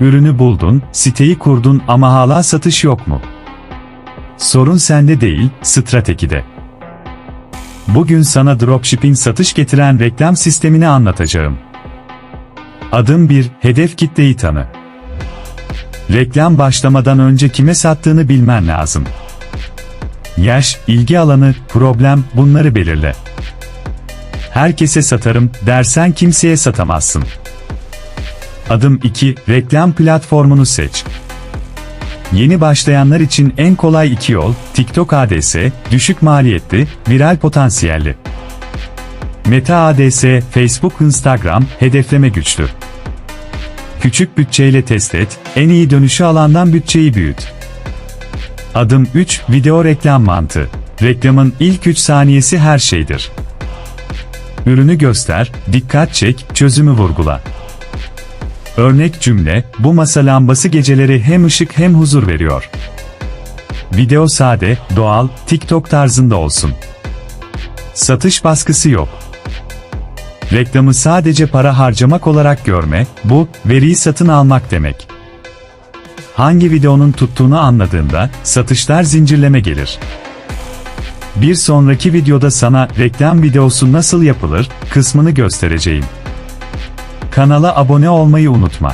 Ürünü buldun, siteyi kurdun ama hala satış yok mu? Sorun sende değil, stratejide. Bugün sana dropshipping satış getiren reklam sistemini anlatacağım. Adım 1, hedef kitleyi tanı. Reklam başlamadan önce kime sattığını bilmen lazım. Yaş, ilgi alanı, problem bunları belirle. Herkese satarım dersen kimseye satamazsın. Adım 2, reklam platformunu seç. Yeni başlayanlar için en kolay iki yol, TikTok ADS, düşük maliyetli, viral potansiyelli. Meta ADS, Facebook, Instagram, hedefleme güçlü. Küçük bütçeyle test et, en iyi dönüşü alandan bütçeyi büyüt. Adım 3, video reklam mantığı. Reklamın ilk 3 saniyesi her şeydir. Ürünü göster, dikkat çek, çözümü vurgula. Örnek cümle, bu masa lambası geceleri hem ışık hem huzur veriyor. Video sade, doğal, TikTok tarzında olsun. Satış baskısı yok. Reklamı sadece para harcamak olarak görme, bu, veriyi satın almak demek. Hangi videonun tuttuğunu anladığında, satışlar zincirleme gelir. Bir sonraki videoda sana reklam videosu nasıl yapılır kısmını göstereceğim. Kanala abone olmayı unutma.